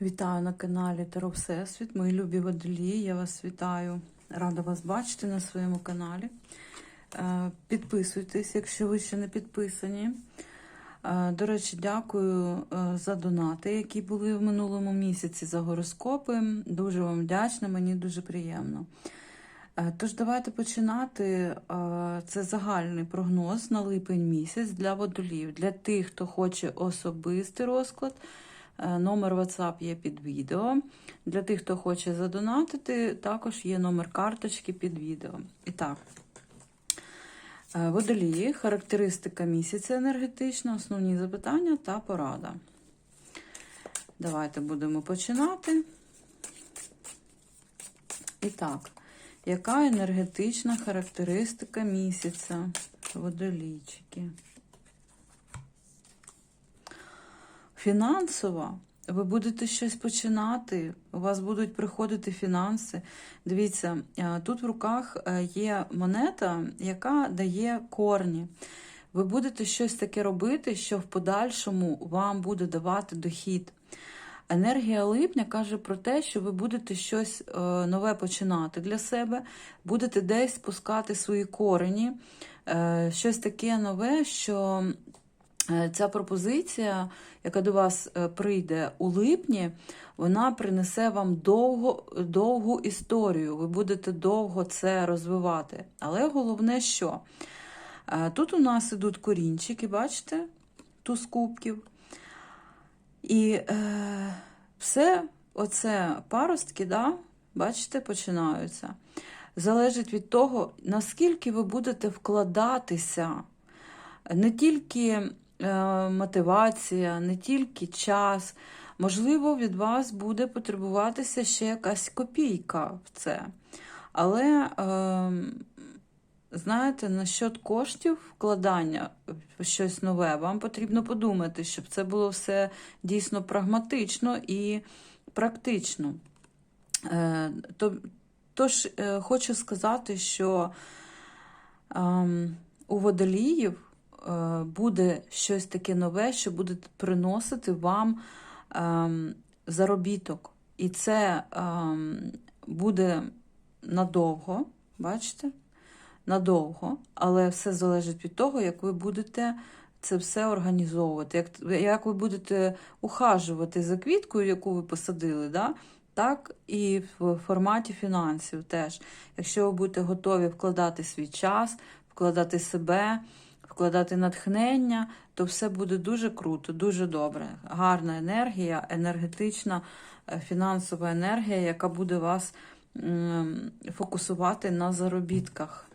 Вітаю на каналі Таро Всесвіт, мої любі водолії, я вас вітаю. Рада вас бачити на своєму каналі. Е, Підписуйтесь, якщо ви ще не підписані. Е, До речі, дякую е, за донати, які були в минулому місяці за гороскопи. Дуже вам вдячна, мені дуже приємно. Тож, давайте починати. Це загальний прогноз на липень місяць для водолів. Для тих, хто хоче особистий розклад. Е, Номер WhatsApp є під відео. Для тих, хто хоче задонатити, також є номер карточки під відео. І так, е, водолії, характеристика місяця енергетична, основні запитання та порада. Давайте будемо починати. І так, яка енергетична характеристика місяця? Водолійчики. Фінансова. Ви будете щось починати, у вас будуть приходити фінанси. Дивіться, е, тут в руках е, є монета, яка дає корні. Ви будете щось таке робити, що в подальшому вам буде давати дохід. Енергія липня каже про те, що ви будете щось е, нове починати для себе, будете десь спускати свої корені, щось таке нове, що Ця пропозиція, яка до вас е, прийде у липні, вона принесе вам довго, довгу історію. Ви будете довго це розвивати. Але головне, що Е, тут у нас ідуть корінчики, бачите, туз кубків. І е, все, оце паростки, да, бачите, починаються. Залежить від того, наскільки ви будете вкладатися не тільки е, мотивація, не тільки час. Можливо, від вас буде потребуватися ще якась копійка в це. Але, е, знаєте, насчет коштів вкладання в щось нове, вам потрібно подумати, щоб це було все дійсно прагматично і практично. Е, тож, е, хочу сказати, що е, у водоліїв е, буде щось таке нове, що буде приносити вам ем, заробіток. І це ем, буде надовго, бачите? Надовго, але все залежить від того, як ви будете це все організовувати, як, як ви будете ухажувати за квіткою, яку ви посадили, да? так і в форматі фінансів теж. Якщо ви будете готові вкладати свій час, вкладати себе, вкладати натхнення, то все буде дуже круто, дуже добре. Гарна енергія, енергетична, е, фінансова енергія, яка буде вас фокусувати на заробітках.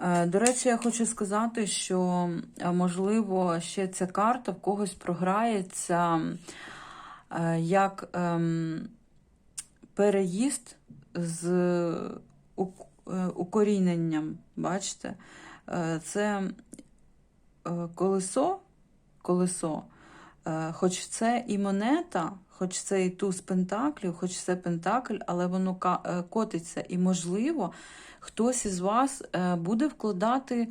Е, До речі, я хочу сказати, що, е, можливо, ще ця карта в когось програється як ем, переїзд з укоріненням. Бачите? Е, Це е, колесо, колесо, е, хоч це і монета, хоч це і туз пентаклів, хоч це пентакль, але воно е, котиться. І, можливо, хтось із вас е, буде вкладати е,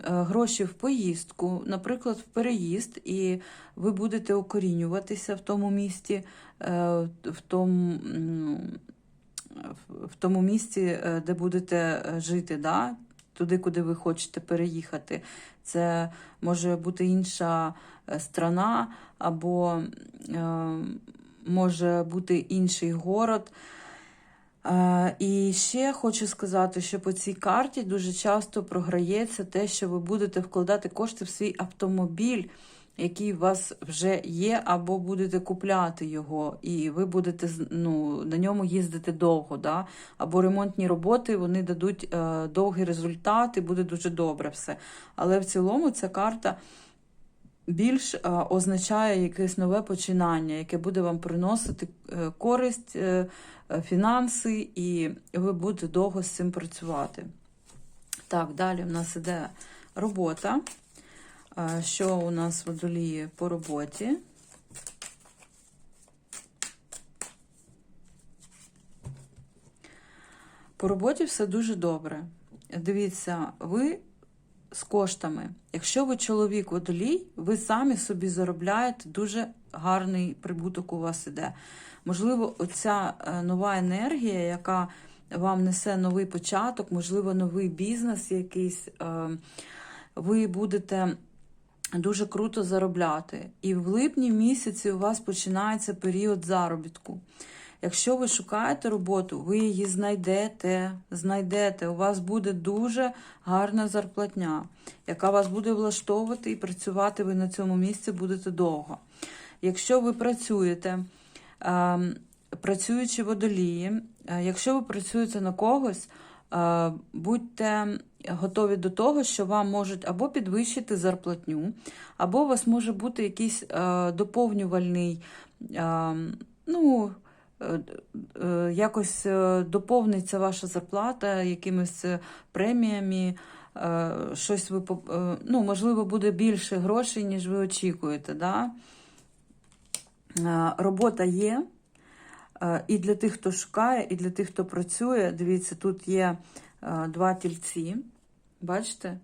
гроші в поїздку, наприклад, в переїзд, і ви будете укорінюватися в тому місті, е, в тому. В- тому місці, е, де будете е, жити, да? туди, куди ви хочете переїхати. Це може бути інша е, страна, або може бути інший город. І ще хочу сказати, що по цій карті дуже часто програється те, що ви будете вкладати кошти в свій автомобіль, який у вас вже є, або будете купляти його, і ви будете ну, на ньому їздити довго. Да? Або ремонтні роботи вони дадуть е, довгий результат і буде дуже добре все. Але в цілому ця карта більш е, означає якесь нове починання, яке буде вам приносити е, користь, е, фінанси, і ви будете довго з цим працювати. Так, далі в нас іде робота. Що у нас водоліє по роботі? По роботі все дуже добре. Дивіться, ви з коштами. Якщо ви чоловік водолій, ви самі собі заробляєте дуже гарний прибуток у вас іде. Можливо, оця е, нова енергія, яка вам несе новий початок, можливо, новий бізнес якийсь, е, ви будете дуже круто заробляти. І в липні місяці у вас починається період заробітку. Якщо ви шукаєте роботу, ви її знайдете, знайдете. У вас буде дуже гарна зарплатня, яка вас буде влаштовувати і працювати ви на цьому місці будете довго. Якщо ви працюєте, е, працюючи водолії, е, якщо ви працюєте на когось, е, будьте готові до того, що вам можуть або підвищити зарплатню, або у вас може бути якийсь е, доповнювальний, е, ну, е, якось доповниться ваша зарплата якимись преміями. Щось ви ну, можливо, буде більше грошей, ніж ви очікуєте. Да? Робота є. І для тих, хто шукає, і для тих, хто працює. Дивіться, тут є два тільці. Бачите?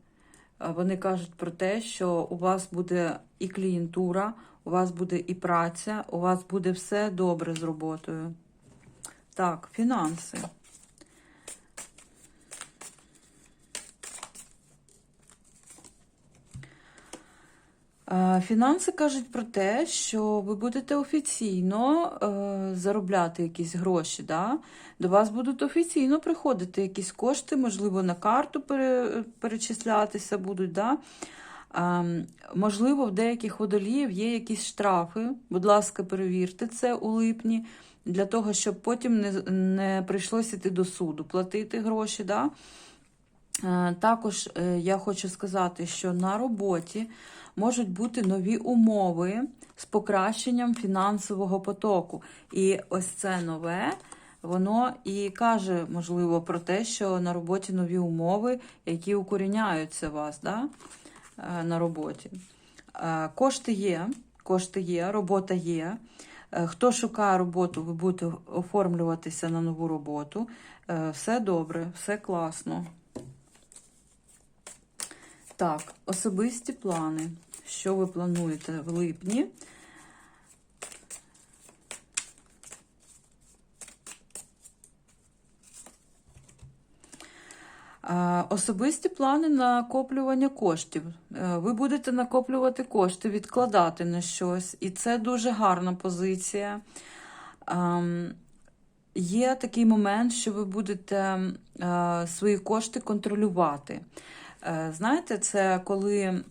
Вони кажуть про те, що у вас буде і клієнтура, у вас буде і праця, у вас буде все добре з роботою. Так, фінанси. Фінанси кажуть про те, що ви будете офіційно е, заробляти якісь гроші. Да? До вас будуть офіційно приходити якісь кошти, можливо, на карту перечислятися будуть. Да? Можливо, в деяких водоліїв є якісь штрафи. Будь ласка, перевірте це у липні, для того, щоб потім не, не прийшлося йти до суду, платити гроші. Да? Е, Також е, я хочу сказати, що на роботі можуть бути нові умови з покращенням фінансового потоку. І ось це нове, воно і каже, можливо, про те, що на роботі нові умови, які укоріняються вас да? е, на роботі. Е, Кошти є, кошти є, робота є. Е, Хто шукає роботу, ви будете оформлюватися на нову роботу. Все добре, все класно. Так, особисті плани. Що ви плануєте в липні? Особисті плани накоплювання коштів. Е, Ви будете накоплювати кошти, відкладати на щось, і це дуже гарна позиція. Є такий момент, що ви будете е, свої кошти контролювати. Е, Знаєте, це коли е,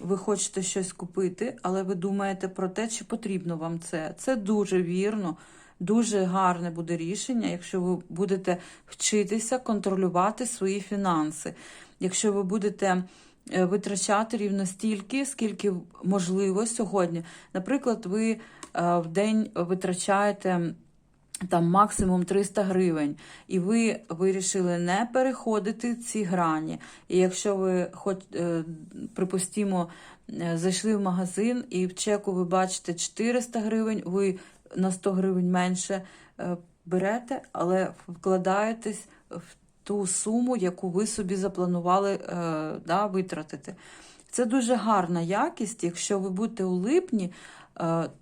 ви хочете щось купити, але ви думаєте про те, чи потрібно вам це. Це дуже вірно, дуже гарне буде рішення, якщо ви будете вчитися контролювати свої фінанси. Якщо ви будете е, витрачати рівно стільки, скільки можливо сьогодні. Наприклад, ви в день витрачаєте там максимум 300 гривень, і ви вирішили не переходити ці грані. І якщо ви, хоч, е, припустімо, е, зайшли в магазин і в чеку ви бачите 400 гривень, ви на 100 гривень менше е, берете, але вкладаєтесь в ту суму, яку ви собі запланували да, витратити. Це дуже гарна якість, якщо ви будете у липні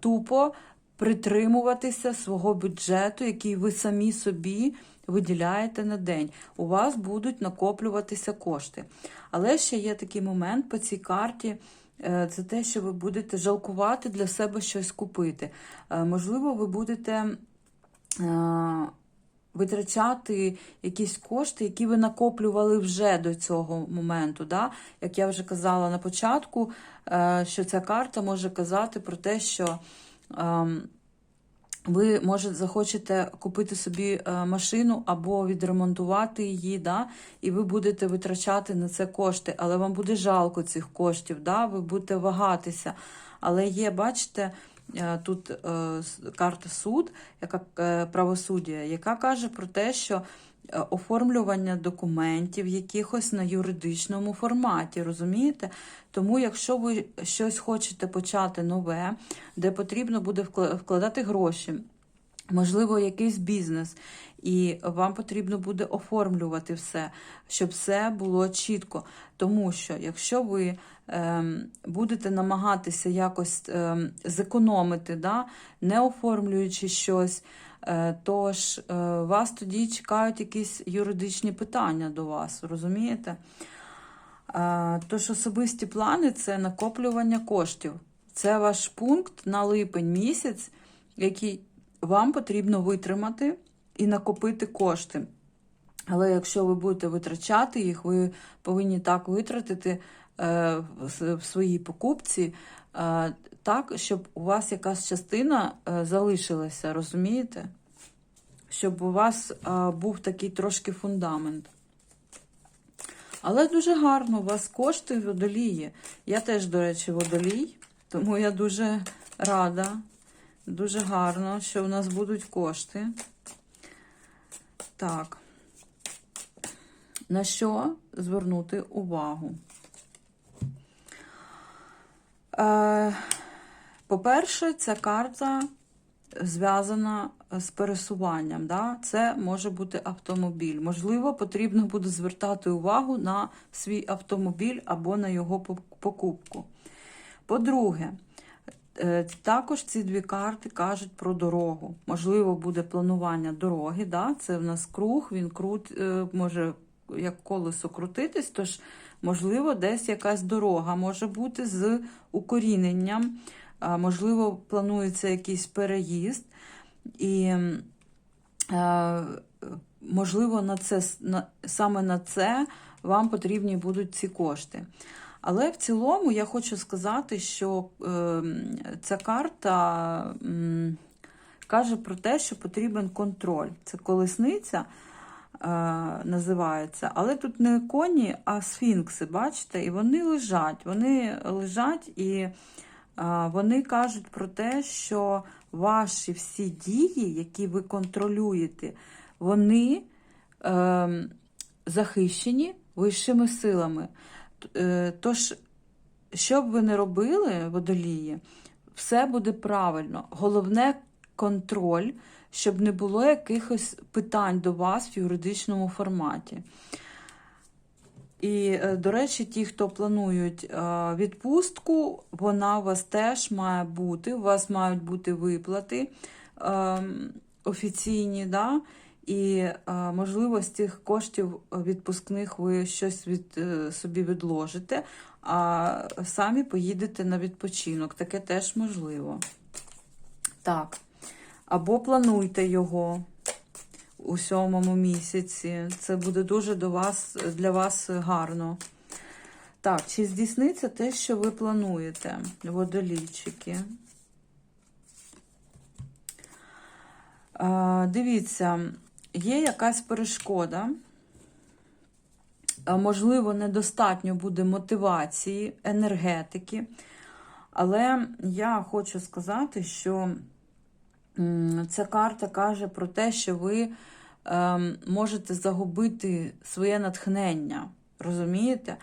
тупо притримуватися свого бюджету, який ви самі собі виділяєте на день. У вас будуть накоплюватися кошти. Але ще є такий момент по цій карті. е, Це те, що ви будете жалкувати для себе щось купити. Е, Можливо, ви будете е, витрачати якісь кошти, які ви накоплювали вже до цього моменту. Да? Як я вже казала на початку, що ця карта може казати про те, що ви, може, захочете купити собі е, машину або відремонтувати її, да? і ви будете витрачати на це кошти, але вам буде жалко цих коштів, да? ви будете вагатися. Але є, бачите, е, тут е, карта суд, яка правосуддя, яка каже про те, що оформлювання документів якихось на юридичному форматі, розумієте? Тому, якщо ви щось хочете почати нове, де потрібно буде вкла- вкладати гроші, можливо, якийсь бізнес, і вам потрібно буде оформлювати все, щоб все було чітко. Тому що якщо ви ем, будете намагатися якось ем, зекономити, да, не оформлюючи щось, е, то ж е, вас тоді чекають якісь юридичні питання до вас, розумієте? Е, Тож особисті плани це накоплювання коштів. Це ваш пункт на липень місяць, який вам потрібно витримати і накопити кошти. Але якщо ви будете витрачати їх, ви повинні так витратити в своїй покупці, так, щоб у вас якась частина е, залишилася, розумієте? Щоб у вас е, був такий трошки фундамент. Але дуже гарно, у вас кошти водолії. Я теж, до речі, водолій, тому я дуже рада. Дуже гарно, що у нас будуть кошти. Так. На що звернути увагу? Е, По-перше, ця карта зв'язана з пересуванням. Да? Це може бути автомобіль. Можливо, потрібно буде звертати увагу на свій автомобіль або на його покупку. По-друге, Е, Також ці дві карти кажуть про дорогу. Можливо, буде планування дороги. Да? Це в нас круг, він крут, е, може як колесо крутитись, тож, можливо, десь якась дорога може бути з укоріненням, можливо, планується якийсь переїзд. І, можливо, на це, саме на це вам потрібні будуть ці кошти. Але в цілому я хочу сказати, що е, ця карта каже про те, що потрібен контроль. Це колесниця е, називається, але тут не коні, а сфінкси, бачите? І вони лежать. Вони лежать і вони кажуть про те, що ваші всі дії, які ви контролюєте, вони е, захищені вищими силами. Е, тож, що б ви не робили, водолії, все буде правильно. Головне контроль, щоб не було якихось питань до вас в юридичному форматі. І, е, до речі, ті, хто планують е, відпустку, вона у вас теж має бути. У вас мають бути виплати ем, офіційні. да? І, е, можливо, з цих коштів відпускних ви щось від, собі відложите, а самі поїдете на відпочинок. Таке теж можливо. Так. Або плануйте його у сьомому місяці. Це буде дуже до вас, для вас гарно. Так, чи здійсниться те, що ви плануєте, водолійчики? Дивіться, є якась перешкода, можливо, недостатньо буде мотивації, енергетики. Але я хочу сказати, що ця карта каже про те, що ви ем, можете загубити своє натхнення. Розумієте?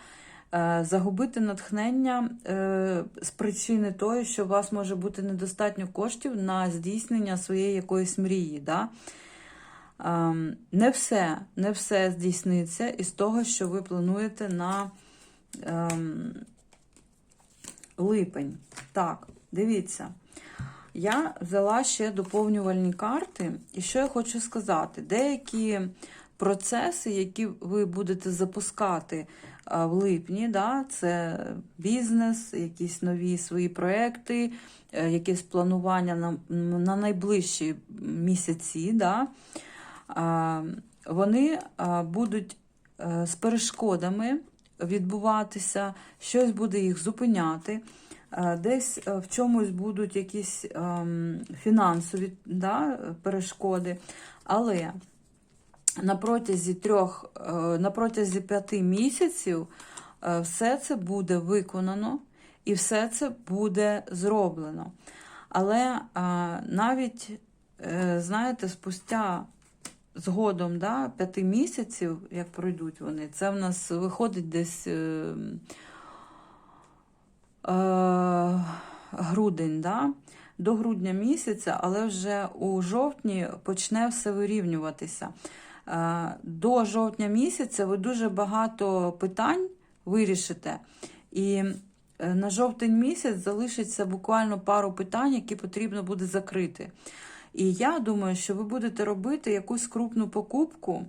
Е, загубити натхнення е, з причини того, що у вас може бути недостатньо коштів на здійснення своєї якоїсь мрії. Да? Ем, не все не все здійсниться із того, що ви плануєте на ем, липень. Так, дивіться. Я взяла ще доповнювальні карти, і що я хочу сказати? Деякі процеси, які ви будете запускати в липні, да, це бізнес, якісь нові свої проекти, е, якесь планування на на найближчі місяці. Да, вони будуть е, з перешкодами відбуватися, щось буде їх зупиняти. Е, десь в чомусь будуть якісь ем, фінансові да, перешкоди. Але на протязі трьох, е, на протязі п'яти місяців е, все це буде виконано і все це буде зроблено. Але е, навіть, знаєте, спустя згодом да, п'яти місяців, як пройдуть вони, це в нас виходить десь грудень. да, до грудня місяця, але вже у жовтні почне все вирівнюватися. Е, До жовтня місяця ви дуже багато питань вирішите. І е, на жовтень місяць залишиться буквально пару питань, які потрібно буде закрити. І я думаю, що ви будете робити якусь крупну покупку, е,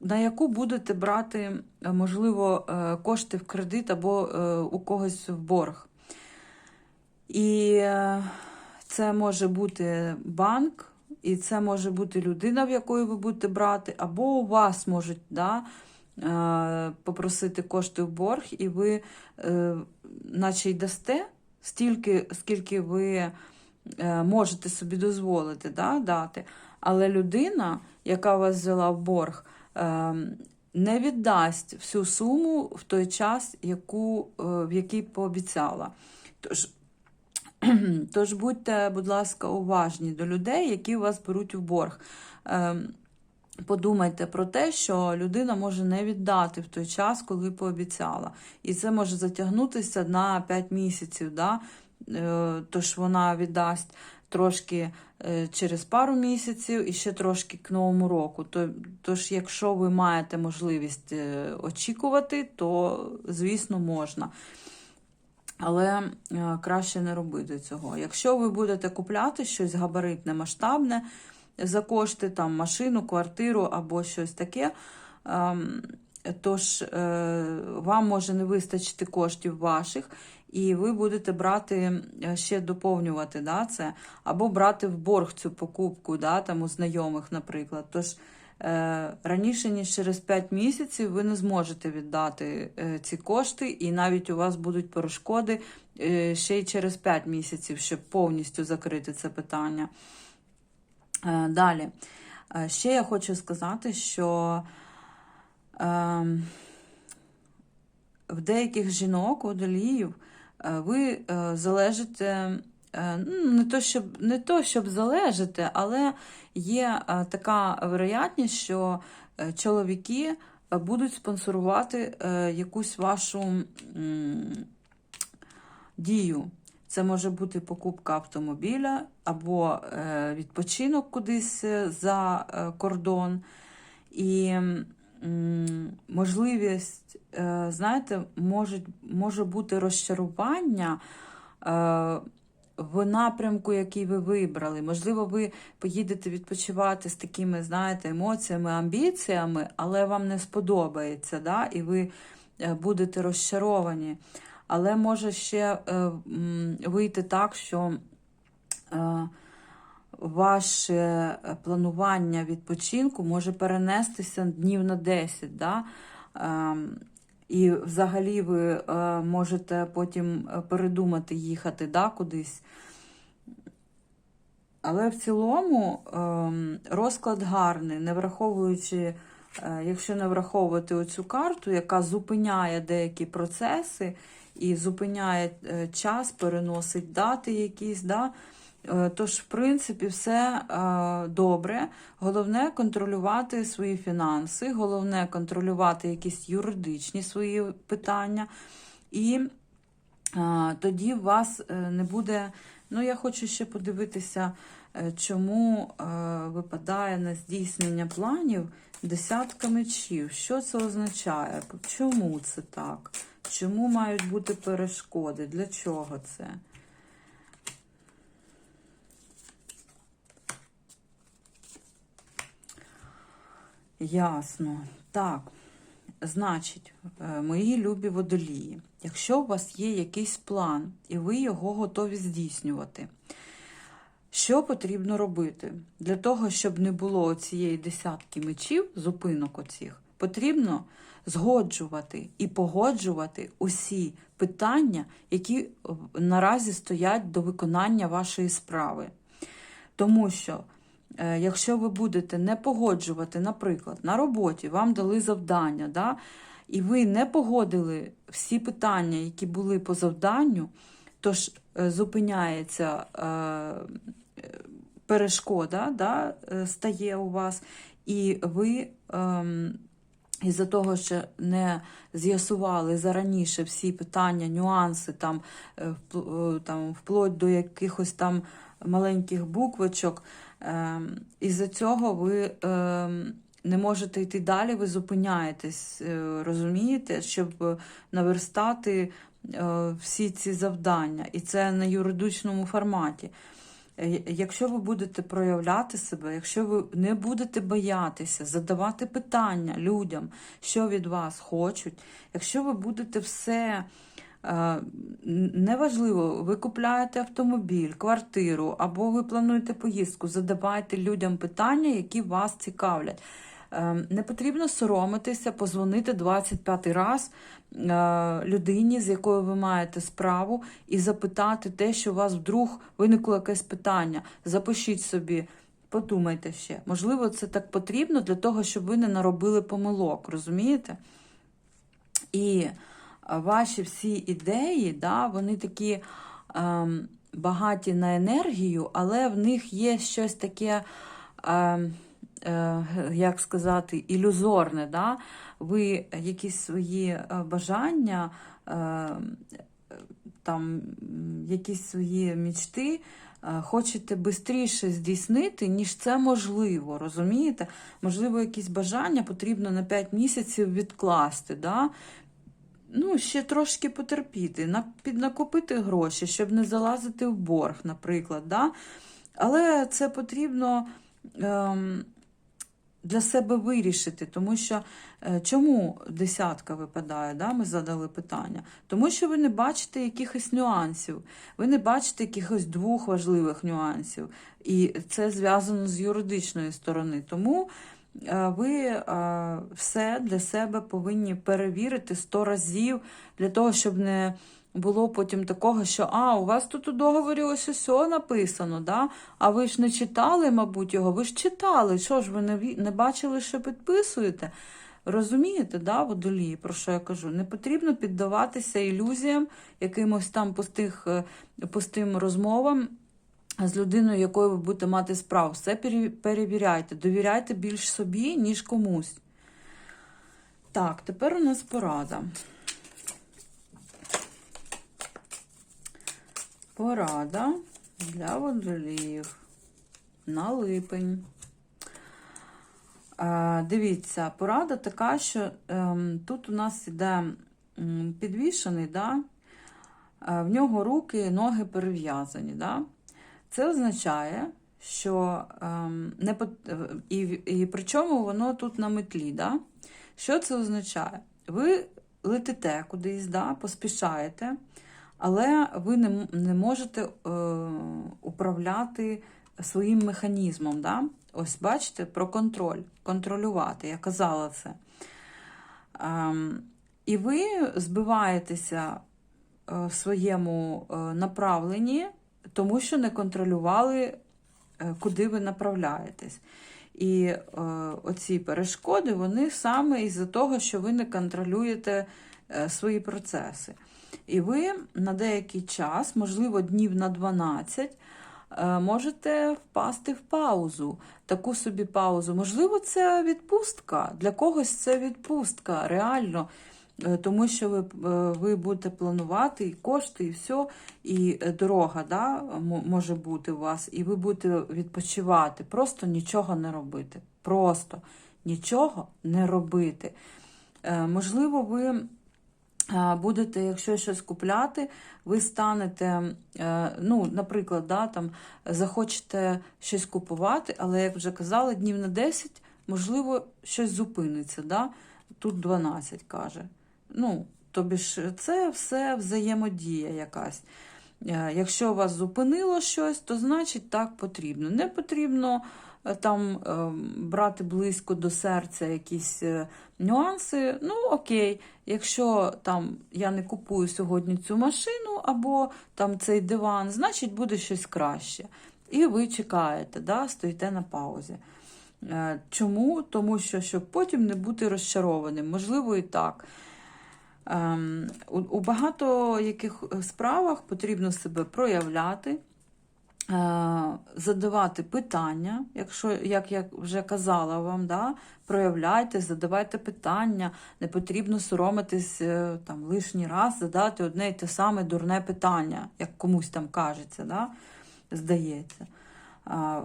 на яку будете брати, е, можливо, е, кошти в кредит або е, у когось в борг. І е, це може бути банк, і це може бути людина, в якої ви будете брати, або у вас можуть да, е, попросити кошти в борг, і ви, е, наче й дасте стільки, скільки ви е, можете собі дозволити да, дати. Але людина, яка вас взяла в борг, е, не віддасть всю суму в той час, яку, е, в який пообіцяла. Тож, тож будьте, будь ласка, уважні до людей, які вас беруть в борг. Ем, Подумайте про те, що людина може не віддати в той час, коли пообіцяла. І це може затягнутися на 5 місяців. Да? Е, Тож вона віддасть трошки через пару місяців і ще трошки к новому року. Тож, якщо ви маєте можливість е, очікувати, то звісно можна. Але е, краще не робити цього. Якщо ви будете купляти щось габаритне, масштабне за кошти, там машину, квартиру або щось таке, ем, тож е, вам може не вистачити коштів ваших, і ви будете брати е, ще доповнювати да, це, або брати в борг цю покупку, да, там у знайомих, наприклад. Тож е, раніше, ніж через 5 місяців, ви не зможете віддати е, ці кошти, і навіть у вас будуть перешкоди е, ще й через 5 місяців, щоб повністю закрити це питання. Е, Далі. Е, Ще я хочу сказати, що ем, в деяких жінок, водоліїв, е, ви е, залежите. е, ну, Не то, щоб, не то, щоб залежите, але є е, така вероятність, що е, чоловіки е, будуть спонсорувати е, якусь вашу дію. Це може бути покупка автомобіля або е, відпочинок кудись е, за е, кордон. І можливість, е, знаєте, може, може бути розчарування е, в напрямку, який ви вибрали. Можливо, ви поїдете відпочивати з такими, знаєте, емоціями, амбіціями, але вам не сподобається, да? і ви е, будете розчаровані. Але може ще вийти так, що ваше планування відпочинку може перенестися днів на 10. Да? Ем, І взагалі ви е, можете потім е, передумати їхати да, кудись. Але в цілому ем, розклад гарний, не враховуючи, е, якщо не враховувати оцю карту, яка зупиняє деякі процеси і зупиняє е, час, переносить дати якісь. Да? Е, Тож, в принципі, все е, добре. Головне контролювати свої фінанси, головне контролювати якісь юридичні свої питання. І е, тоді у вас не буде. Ну, я хочу ще подивитися, чому випадає на здійснення планів десятка мечів. Що це означає? Чому це так? Чому мають бути перешкоди? Для чого це? Ясно. Так, значить, е, мої любі водолії, якщо у вас є якийсь план, і ви його готові здійснювати, що потрібно робити? Для того, щоб не було цієї десятки мечів, зупинок оцих, потрібно згоджувати і погоджувати усі питання, які наразі стоять до виконання вашої справи. Тому що, е, якщо ви будете не погоджувати, наприклад, на роботі вам дали завдання, да, і ви не погодили всі питання, які були по завданню, тож е, зупиняється е, перешкода, да, е, стає у вас, і ви ем, із-за того, що не з'ясували зараніше всі питання, нюанси, там, е, е, там, вплоть до якихось там маленьких буквочок, е, із-за цього ви е, не можете йти далі, ви зупиняєтесь, е, розумієте, щоб наверстати е, всі ці завдання. І це на юридичному форматі. Е, Якщо ви будете проявляти себе, якщо ви не будете боятися задавати питання людям, що від вас хочуть, якщо ви будете все неважливо, ви купляєте автомобіль, квартиру або ви плануєте поїздку, задавайте людям питання, які вас цікавлять. Е, Не потрібно соромитися, позвонити 25 раз е, людині, з якою ви маєте справу, і запитати те, що у вас вдруг виникло якесь питання. Запишіть собі, подумайте ще. Можливо, це так потрібно для того, щоб ви не наробили помилок, розумієте? І е, ваші всі ідеї, да, вони такі ем, багаті на енергію, але в них є щось таке, ем, е, як сказати, ілюзорне. Да? Ви якісь свої е, бажання, е, там, якісь свої мічти. е, Хочете швидше здійснити, ніж це можливо, розумієте? Можливо, якісь бажання потрібно на 5 місяців відкласти. Да? Ну, ще трошки потерпіти, піднакопити гроші, щоб не залазити в борг, наприклад. Да? Але це потрібно ем, для себе вирішити, тому що е, чому десятка випадає, да? ми задали питання. Тому що ви не бачите якихось нюансів, ви не бачите якихось двох важливих нюансів. І це зв'язано з юридичної сторони. Тому ви е, все для себе повинні перевірити сто разів для того, щоб не було потім такого, що а, у вас тут у договорі ось усе написано, да? а ви ж не читали, мабуть, його, ви ж читали. Що ж ви не, не бачили, що підписуєте? Розумієте, да, водолії, про що я кажу? Не потрібно піддаватися ілюзіям, якимось там пустих, е, пустим розмовам з людиною, якою ви будете мати справу. Все перевіряйте, довіряйте більш собі, ніж комусь. Так, тепер у нас порада. Порада для водоліїв на липень. Е, Дивіться, порада така, що ем, тут у нас іде підвішений, да? е, в нього руки, і ноги перев'язані. Да? Це означає, що ем, не пот- і, і причому воно тут на метлі. Да? Що це означає? Ви летите кудись, да? поспішаєте, але ви не, не можете е, управляти своїм механізмом. Да? Ось бачите, про контроль, контролювати, я казала це. Ем, і ви збиваєтеся е, в своєму е, направленні, тому що не контролювали, е, куди ви направляєтесь. І е, оці перешкоди, вони саме із-за того, що ви не контролюєте е, свої процеси. І ви на деякий час, можливо, днів на 12, е, можете впасти в паузу, таку собі паузу. Можливо, це відпустка. Для когось це відпустка, реально. Е, Тому що ви, е, ви будете планувати і кошти, і все, і е, дорога да, може бути у вас, і ви будете відпочивати, просто нічого не робити. Просто нічого не робити. Можливо, ви будете, якщо щось купляти, ви станете, ну, наприклад, да, там, захочете щось купувати, але, як вже казали, днів на 10, можливо, щось зупиниться. Да? Тут 12 каже. Ну, тобі ж це все взаємодія якась. Е, Якщо вас зупинило щось, то значить так потрібно. Не потрібно е, там е, брати близько до серця якісь е, нюанси. Ну, окей, якщо там я не купую сьогодні цю машину або там цей диван, значить буде щось краще. І ви чекаєте, да, стоїте на паузі. Чому? Тому що щоб потім не бути розчарованим. Можливо, і так. Ем, у, багато яких справах потрібно себе проявляти, задавати питання, якщо, як я вже казала вам, да, проявляйте, задавайте питання, не потрібно соромитись е, там, лишній раз задати одне й те саме дурне питання, як комусь там кажеться, да, здається.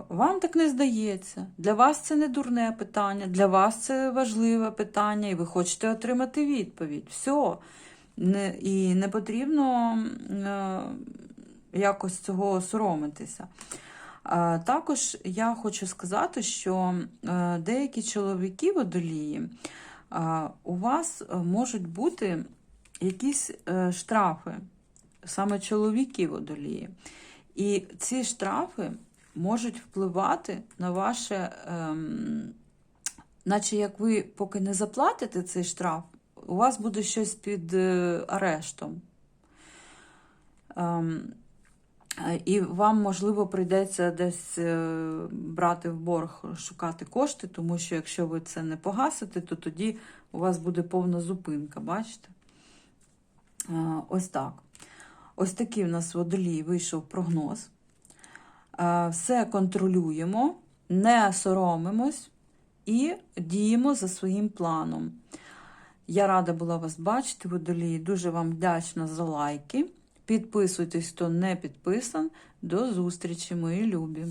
Вам так не здається. Для вас це не дурне питання, для вас це важливе питання, і ви хочете отримати відповідь. Все. І не потрібно е, якось цього соромитися. Також я хочу сказати, що е, деякі чоловіки водолії, у вас можуть бути якісь е, штрафи, саме чоловіки водолії. І ці штрафи можуть впливати на ваше, ем, наче як ви поки не заплатите цей штраф, у вас буде щось під е, арештом. Ем, і вам, можливо, прийдеться десь е, брати в борг, шукати кошти, тому що якщо ви це не погасите, то тоді у вас буде повна зупинка, бачите? Е, Ось так. Ось такий в нас водолій вийшов прогноз. Все контролюємо, не соромимось і діємо за своїм планом. Я рада була вас бачити, водолії. Дуже вам вдячна за лайки. Підписуйтесь, хто не підписан. До зустрічі, мої любі!